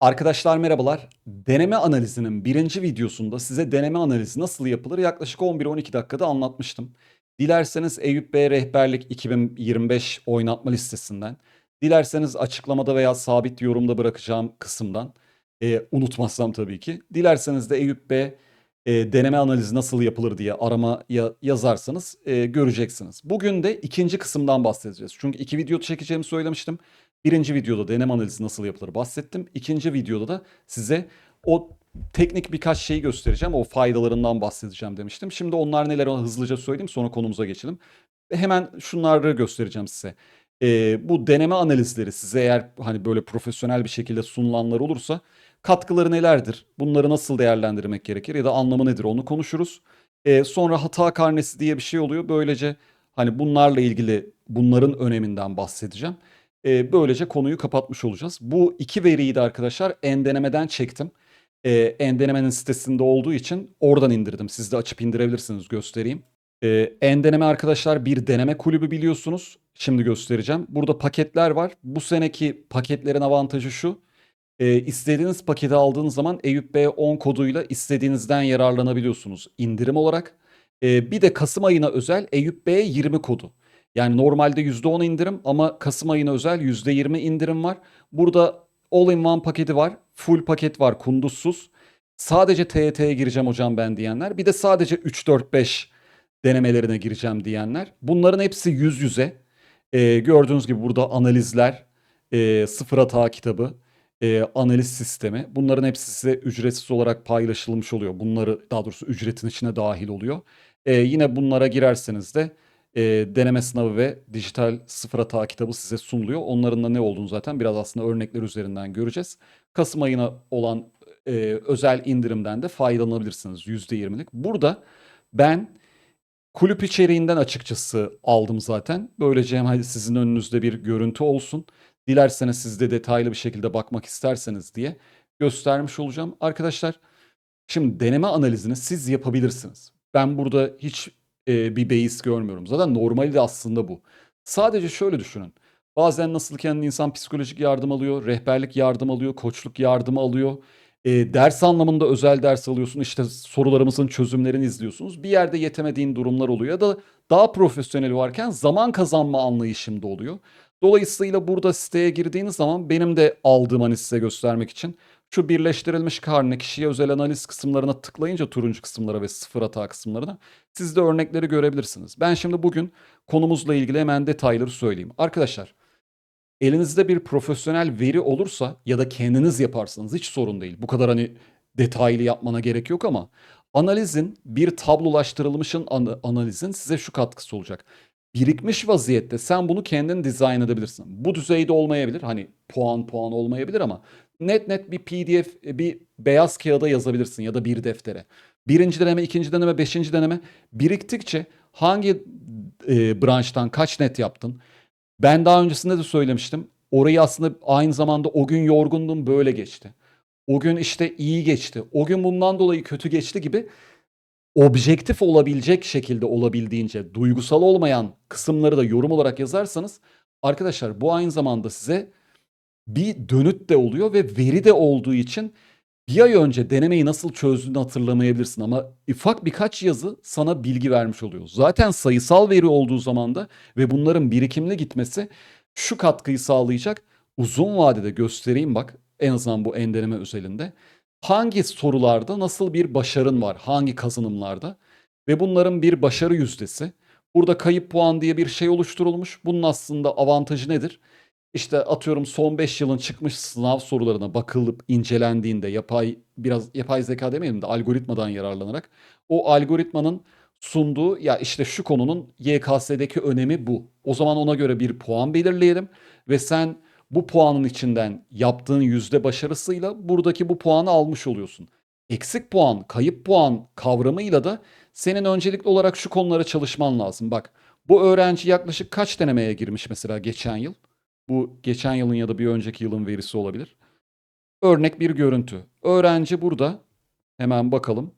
Arkadaşlar merhabalar. Deneme analizinin birinci videosunda size deneme analizi nasıl yapılır yaklaşık 11-12 dakikada anlatmıştım. Dilerseniz Eyüp Bey Rehberlik 2025 oynatma listesinden, dilerseniz açıklamada veya sabit yorumda bırakacağım kısımdan, e, unutmazsam tabii ki, dilerseniz de Eyüp Bey e, deneme analizi nasıl yapılır diye aramaya yazarsanız e, göreceksiniz. Bugün de ikinci kısımdan bahsedeceğiz. Çünkü iki video çekeceğimi söylemiştim. Birinci videoda deneme analizi nasıl yapılır bahsettim. İkinci videoda da size o teknik birkaç şeyi göstereceğim. O faydalarından bahsedeceğim demiştim. Şimdi onlar neler onu hızlıca söyleyeyim sonra konumuza geçelim. Hemen şunları göstereceğim size. Ee, bu deneme analizleri size eğer hani böyle profesyonel bir şekilde sunulanlar olursa katkıları nelerdir? Bunları nasıl değerlendirmek gerekir ya da anlamı nedir onu konuşuruz. Ee, sonra hata karnesi diye bir şey oluyor. Böylece hani bunlarla ilgili bunların öneminden bahsedeceğim. Ee, böylece konuyu kapatmış olacağız. Bu iki veriyi de arkadaşlar Endeneme'den çektim. Ee, Endeneme'nin sitesinde olduğu için oradan indirdim. Siz de açıp indirebilirsiniz göstereyim. Ee, Endeneme arkadaşlar bir deneme kulübü biliyorsunuz. Şimdi göstereceğim. Burada paketler var. Bu seneki paketlerin avantajı şu. Ee, istediğiniz paketi aldığınız zaman Eyüp Bey 10 koduyla istediğinizden yararlanabiliyorsunuz indirim olarak. Ee, bir de Kasım ayına özel Eyüp Bey 20 kodu. Yani normalde %10 indirim ama Kasım ayına özel %20 indirim var. Burada all-in-one paketi var. Full paket var kunduzsuz. Sadece TYT'ye gireceğim hocam ben diyenler. Bir de sadece 3-4-5 denemelerine gireceğim diyenler. Bunların hepsi yüz yüze. Ee, gördüğünüz gibi burada analizler, e, sıfır hata kitabı, e, analiz sistemi. Bunların hepsi size ücretsiz olarak paylaşılmış oluyor. Bunları daha doğrusu ücretin içine dahil oluyor. E, yine bunlara girerseniz de e, deneme sınavı ve dijital sıfır hata kitabı size sunuluyor. Onların da ne olduğunu zaten biraz aslında örnekler üzerinden göreceğiz. Kasım ayına olan e, özel indirimden de faydalanabilirsiniz %20'lik. Burada ben kulüp içeriğinden açıkçası aldım zaten. Böylece hem sizin önünüzde bir görüntü olsun. Dilerseniz siz de detaylı bir şekilde bakmak isterseniz diye göstermiş olacağım. Arkadaşlar şimdi deneme analizini siz yapabilirsiniz. Ben burada hiç e, bir beis görmüyorum. Zaten normali de aslında bu. Sadece şöyle düşünün. Bazen nasıl kendi insan psikolojik yardım alıyor, rehberlik yardım alıyor, koçluk yardımı alıyor. E, ders anlamında özel ders alıyorsun. işte sorularımızın çözümlerini izliyorsunuz. Bir yerde yetemediğin durumlar oluyor ya da daha profesyonel varken zaman kazanma anlayışımda oluyor. Dolayısıyla burada siteye girdiğiniz zaman benim de aldığım hani size göstermek için şu birleştirilmiş karne kişiye özel analiz kısımlarına tıklayınca turuncu kısımlara ve sıfır hata kısımlarına siz de örnekleri görebilirsiniz. Ben şimdi bugün konumuzla ilgili hemen detayları söyleyeyim. Arkadaşlar elinizde bir profesyonel veri olursa ya da kendiniz yaparsanız hiç sorun değil. Bu kadar hani detaylı yapmana gerek yok ama analizin bir tablolaştırılmışın an- analizin size şu katkısı olacak. Birikmiş vaziyette sen bunu kendin dizayn edebilirsin. Bu düzeyde olmayabilir. Hani puan puan olmayabilir ama net net bir PDF bir beyaz kağıda yazabilirsin ya da bir deftere. Birinci deneme, ikinci deneme, beşinci deneme biriktikçe hangi e, branştan kaç net yaptın? Ben daha öncesinde de söylemiştim. Orayı aslında aynı zamanda o gün yorgundum böyle geçti. O gün işte iyi geçti. O gün bundan dolayı kötü geçti gibi objektif olabilecek şekilde olabildiğince duygusal olmayan kısımları da yorum olarak yazarsanız arkadaşlar bu aynı zamanda size bir dönüt de oluyor ve veri de olduğu için bir ay önce denemeyi nasıl çözdüğünü hatırlamayabilirsin ama ufak birkaç yazı sana bilgi vermiş oluyor. Zaten sayısal veri olduğu zaman da ve bunların birikimli gitmesi şu katkıyı sağlayacak. Uzun vadede göstereyim bak en azından bu en deneme özelinde. Hangi sorularda nasıl bir başarın var? Hangi kazanımlarda? Ve bunların bir başarı yüzdesi. Burada kayıp puan diye bir şey oluşturulmuş. Bunun aslında avantajı nedir? İşte atıyorum son 5 yılın çıkmış sınav sorularına bakılıp incelendiğinde yapay biraz yapay zeka demeyelim de algoritmadan yararlanarak o algoritmanın sunduğu ya işte şu konunun YKS'deki önemi bu. O zaman ona göre bir puan belirleyelim ve sen bu puanın içinden yaptığın yüzde başarısıyla buradaki bu puanı almış oluyorsun. Eksik puan, kayıp puan kavramıyla da senin öncelikli olarak şu konulara çalışman lazım. Bak bu öğrenci yaklaşık kaç denemeye girmiş mesela geçen yıl? Bu geçen yılın ya da bir önceki yılın verisi olabilir. Örnek bir görüntü. Öğrenci burada. Hemen bakalım.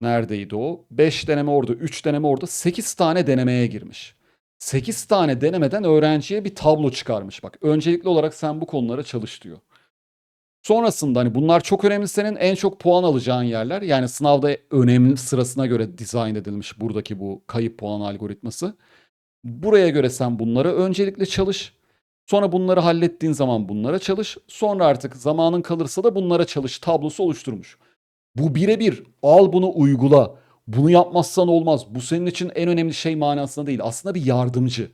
Neredeydi o? 5 deneme orada, 3 deneme orada, 8 tane denemeye girmiş. 8 tane denemeden öğrenciye bir tablo çıkarmış. Bak öncelikli olarak sen bu konulara çalış diyor. Sonrasında hani bunlar çok önemli senin en çok puan alacağın yerler. Yani sınavda önemli sırasına göre dizayn edilmiş buradaki bu kayıp puan algoritması. Buraya göre sen bunlara öncelikle çalış. Sonra bunları hallettiğin zaman bunlara çalış. Sonra artık zamanın kalırsa da bunlara çalış tablosu oluşturmuş. Bu birebir al bunu uygula. Bunu yapmazsan olmaz. Bu senin için en önemli şey manasında değil. Aslında bir yardımcı.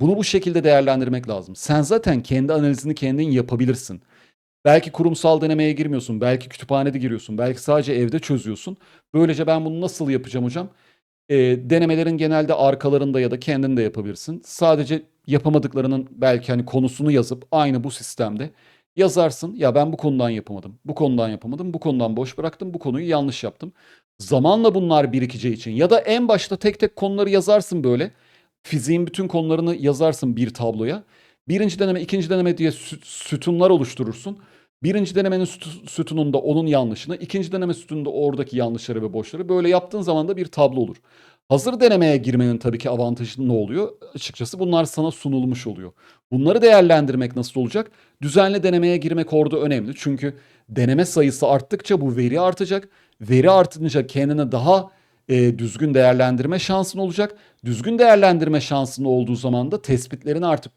Bunu bu şekilde değerlendirmek lazım. Sen zaten kendi analizini kendin yapabilirsin. Belki kurumsal denemeye girmiyorsun, belki kütüphanede giriyorsun, belki sadece evde çözüyorsun. Böylece ben bunu nasıl yapacağım hocam? Ee, denemelerin genelde arkalarında ya da kendin de yapabilirsin. Sadece yapamadıklarının belki hani konusunu yazıp aynı bu sistemde yazarsın. Ya ben bu konudan yapamadım, bu konudan yapamadım, bu konudan boş bıraktım, bu konuyu yanlış yaptım. Zamanla bunlar birikeceği için ya da en başta tek tek konuları yazarsın böyle. Fiziğin bütün konularını yazarsın bir tabloya. Birinci deneme, ikinci deneme diye sü- sütunlar oluşturursun. Birinci denemenin süt- sütununda onun yanlışını, ikinci deneme sütununda oradaki yanlışları ve boşları böyle yaptığın zaman da bir tablo olur. Hazır denemeye girmenin tabii ki avantajı ne oluyor? Açıkçası bunlar sana sunulmuş oluyor. Bunları değerlendirmek nasıl olacak? Düzenli denemeye girmek orada önemli. Çünkü deneme sayısı arttıkça bu veri artacak. Veri artınca kendine daha e, düzgün değerlendirme şansın olacak. Düzgün değerlendirme şansın olduğu zaman da tespitlerini artık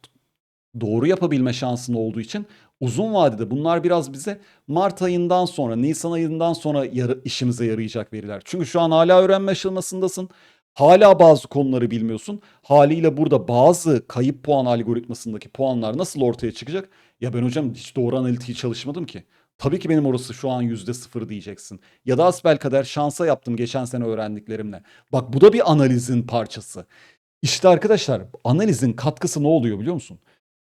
doğru yapabilme şansın olduğu için uzun vadede bunlar biraz bize Mart ayından sonra, Nisan ayından sonra yarı, işimize yarayacak veriler. Çünkü şu an hala öğrenme aşamasındasın. Hala bazı konuları bilmiyorsun. Haliyle burada bazı kayıp puan algoritmasındaki puanlar nasıl ortaya çıkacak? Ya ben hocam hiç doğru analitiği çalışmadım ki. Tabii ki benim orası şu an yüzde sıfır diyeceksin. Ya da asbelkader şansa yaptım geçen sene öğrendiklerimle. Bak bu da bir analizin parçası. İşte arkadaşlar analizin katkısı ne oluyor biliyor musun?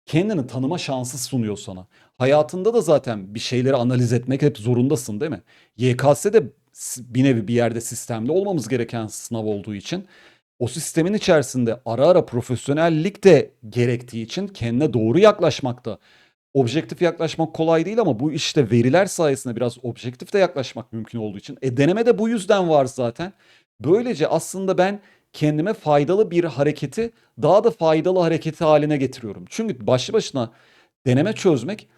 Kendini tanıma şansı sunuyor sana. Hayatında da zaten bir şeyleri analiz etmek hep zorundasın değil mi? YKS'de bir nevi bir yerde sistemli olmamız gereken sınav olduğu için o sistemin içerisinde ara ara profesyonellik de gerektiği için kendine doğru yaklaşmakta. Objektif yaklaşmak kolay değil ama bu işte veriler sayesinde biraz objektif de yaklaşmak mümkün olduğu için. E deneme de bu yüzden var zaten. Böylece aslında ben kendime faydalı bir hareketi daha da faydalı hareketi haline getiriyorum. Çünkü başlı başına deneme çözmek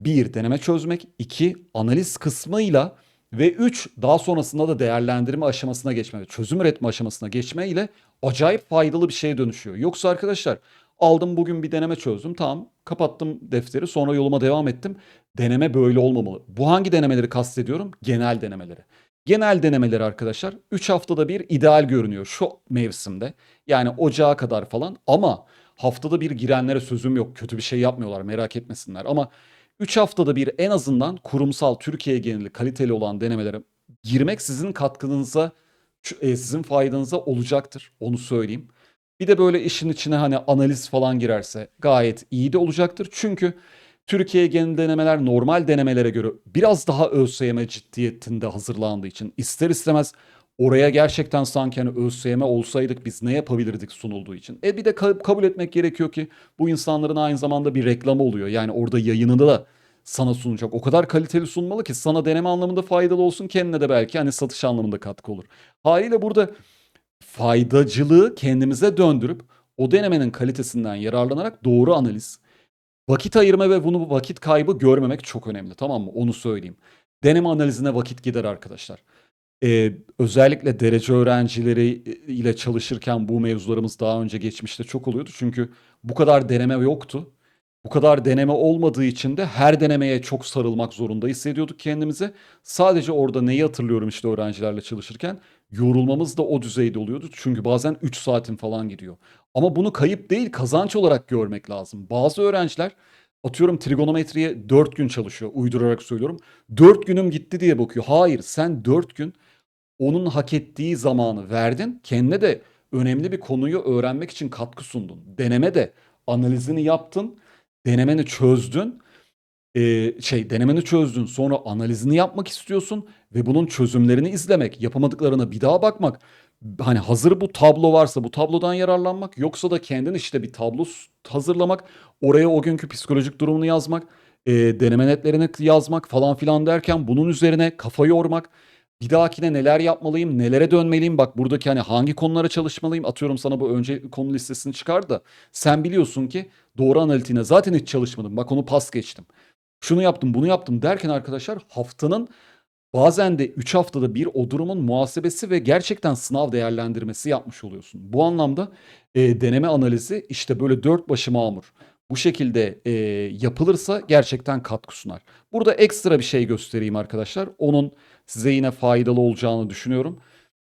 bir deneme çözmek, iki analiz kısmıyla ve üç daha sonrasında da değerlendirme aşamasına geçme çözüm üretme aşamasına geçme ile acayip faydalı bir şeye dönüşüyor. Yoksa arkadaşlar aldım bugün bir deneme çözdüm tamam kapattım defteri sonra yoluma devam ettim. Deneme böyle olmamalı. Bu hangi denemeleri kastediyorum? Genel denemeleri. Genel denemeleri arkadaşlar 3 haftada bir ideal görünüyor şu mevsimde. Yani ocağa kadar falan ama haftada bir girenlere sözüm yok. Kötü bir şey yapmıyorlar merak etmesinler ama 3 haftada bir en azından kurumsal Türkiye geneli kaliteli olan denemelere girmek sizin katkınıza, e, sizin faydanıza olacaktır. Onu söyleyeyim. Bir de böyle işin içine hani analiz falan girerse gayet iyi de olacaktır. Çünkü Türkiye genel denemeler normal denemelere göre biraz daha ÖSYM ciddiyetinde hazırlandığı için ister istemez oraya gerçekten sanki hani ÖSYM olsaydık biz ne yapabilirdik sunulduğu için. E bir de ka- kabul etmek gerekiyor ki bu insanların aynı zamanda bir reklamı oluyor. Yani orada yayınını da sana sunacak. O kadar kaliteli sunmalı ki sana deneme anlamında faydalı olsun kendine de belki hani satış anlamında katkı olur. Haliyle burada faydacılığı kendimize döndürüp o denemenin kalitesinden yararlanarak doğru analiz, vakit ayırma ve bunu vakit kaybı görmemek çok önemli tamam mı? Onu söyleyeyim. Deneme analizine vakit gider arkadaşlar. Ee, özellikle derece öğrencileri ile çalışırken bu mevzularımız daha önce geçmişte çok oluyordu. Çünkü bu kadar deneme yoktu. Bu kadar deneme olmadığı için de her denemeye çok sarılmak zorunda hissediyorduk kendimizi. Sadece orada neyi hatırlıyorum işte öğrencilerle çalışırken yorulmamız da o düzeyde oluyordu. Çünkü bazen 3 saatin falan gidiyor. Ama bunu kayıp değil kazanç olarak görmek lazım. Bazı öğrenciler atıyorum trigonometriye 4 gün çalışıyor uydurarak söylüyorum. 4 günüm gitti diye bakıyor. Hayır sen 4 gün onun hak ettiği zamanı verdin. Kendine de önemli bir konuyu öğrenmek için katkı sundun. Deneme de analizini yaptın. Denemeni çözdün. Ee, şey denemeni çözdün. Sonra analizini yapmak istiyorsun ve bunun çözümlerini izlemek, yapamadıklarına bir daha bakmak. Hani hazır bu tablo varsa bu tablodan yararlanmak yoksa da kendin işte bir tablo hazırlamak, oraya o günkü psikolojik durumunu yazmak, e, deneme netlerini yazmak falan filan derken bunun üzerine kafa yormak. Bir dahakine neler yapmalıyım, nelere dönmeliyim? Bak buradaki hani hangi konulara çalışmalıyım? Atıyorum sana bu önce konu listesini çıkar da sen biliyorsun ki doğru analitiğine zaten hiç çalışmadım. Bak onu pas geçtim. şunu yaptım, bunu yaptım derken arkadaşlar haftanın bazen de 3 haftada bir o durumun muhasebesi ve gerçekten sınav değerlendirmesi yapmış oluyorsun. Bu anlamda e, deneme analizi işte böyle dört başı mamur. Bu şekilde e, yapılırsa gerçekten katkı sunar. Burada ekstra bir şey göstereyim arkadaşlar. Onun size yine faydalı olacağını düşünüyorum.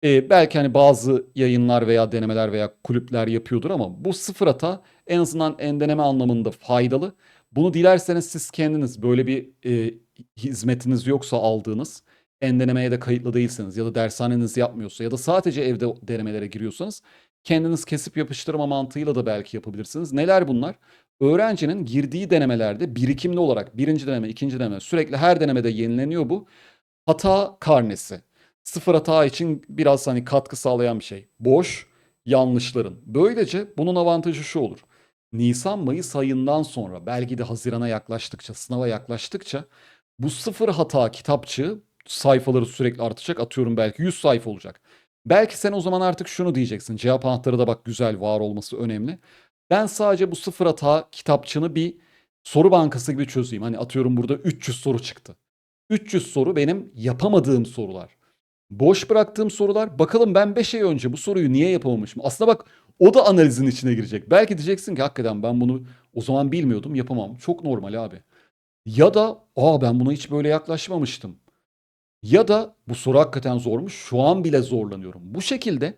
E, belki hani bazı yayınlar veya denemeler veya kulüpler yapıyordur ama bu sıfır hata en azından en deneme anlamında faydalı. Bunu dilerseniz siz kendiniz böyle bir e, hizmetiniz yoksa aldığınız en denemeye de kayıtlı değilseniz ya da dershaneniz yapmıyorsa ya da sadece evde denemelere giriyorsanız kendiniz kesip yapıştırma mantığıyla da belki yapabilirsiniz. Neler bunlar? Öğrencinin girdiği denemelerde birikimli olarak birinci deneme, ikinci deneme sürekli her denemede yenileniyor bu. Hata karnesi. Sıfır hata için biraz hani katkı sağlayan bir şey. Boş yanlışların. Böylece bunun avantajı şu olur. Nisan-Mayıs ayından sonra belki de Haziran'a yaklaştıkça, sınava yaklaştıkça bu sıfır hata kitapçığı sayfaları sürekli artacak. Atıyorum belki 100 sayfa olacak. Belki sen o zaman artık şunu diyeceksin. Cevap anahtarı da bak güzel var olması önemli. Ben sadece bu sıfır hata kitapçığını bir soru bankası gibi çözeyim. Hani atıyorum burada 300 soru çıktı. 300 soru benim yapamadığım sorular. Boş bıraktığım sorular. Bakalım ben 5 ay önce bu soruyu niye yapamamışım? Aslında bak o da analizin içine girecek. Belki diyeceksin ki hakikaten ben bunu o zaman bilmiyordum yapamam. Çok normal abi. Ya da aa ben buna hiç böyle yaklaşmamıştım. Ya da bu soru hakikaten zormuş. Şu an bile zorlanıyorum. Bu şekilde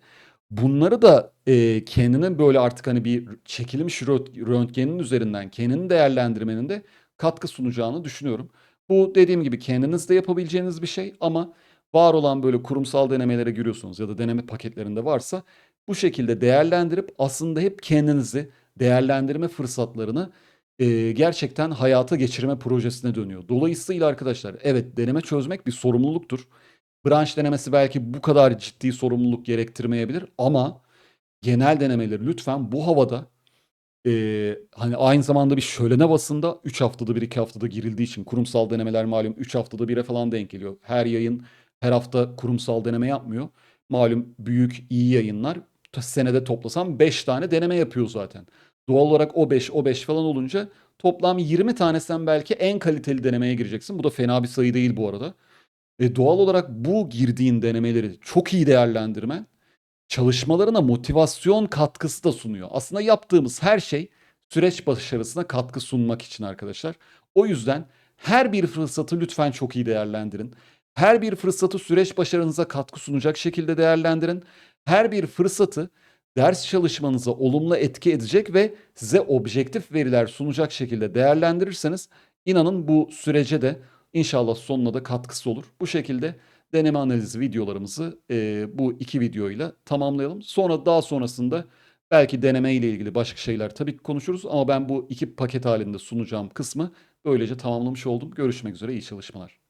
bunları da e, kendinin böyle artık hani bir çekilmiş rönt- röntgenin üzerinden kendini değerlendirmenin de katkı sunacağını düşünüyorum. Bu dediğim gibi kendiniz de yapabileceğiniz bir şey ama var olan böyle kurumsal denemelere giriyorsunuz ya da deneme paketlerinde varsa bu şekilde değerlendirip aslında hep kendinizi değerlendirme fırsatlarını e, gerçekten hayata geçirme projesine dönüyor. Dolayısıyla arkadaşlar evet deneme çözmek bir sorumluluktur. Branş denemesi belki bu kadar ciddi sorumluluk gerektirmeyebilir ama genel denemeleri lütfen bu havada e, hani aynı zamanda bir şölene havasında 3 haftada bir 2 haftada girildiği için kurumsal denemeler malum 3 haftada bire falan denk geliyor. Her yayın her hafta kurumsal deneme yapmıyor. Malum büyük iyi yayınlar senede toplasam 5 tane deneme yapıyor zaten. Doğal olarak o 5 o 5 falan olunca toplam 20 tanesinden belki en kaliteli denemeye gireceksin. Bu da fena bir sayı değil bu arada. E, doğal olarak bu girdiğin denemeleri çok iyi değerlendirmen çalışmalarına motivasyon katkısı da sunuyor. Aslında yaptığımız her şey süreç başarısına katkı sunmak için arkadaşlar. O yüzden her bir fırsatı lütfen çok iyi değerlendirin. Her bir fırsatı süreç başarınıza katkı sunacak şekilde değerlendirin. Her bir fırsatı ders çalışmanıza olumlu etki edecek ve size objektif veriler sunacak şekilde değerlendirirseniz inanın bu sürece de inşallah sonuna da katkısı olur. Bu şekilde deneme analizi videolarımızı e, bu iki videoyla tamamlayalım. Sonra daha sonrasında belki deneme ile ilgili başka şeyler tabii ki konuşuruz ama ben bu iki paket halinde sunacağım kısmı böylece tamamlamış oldum. Görüşmek üzere iyi çalışmalar.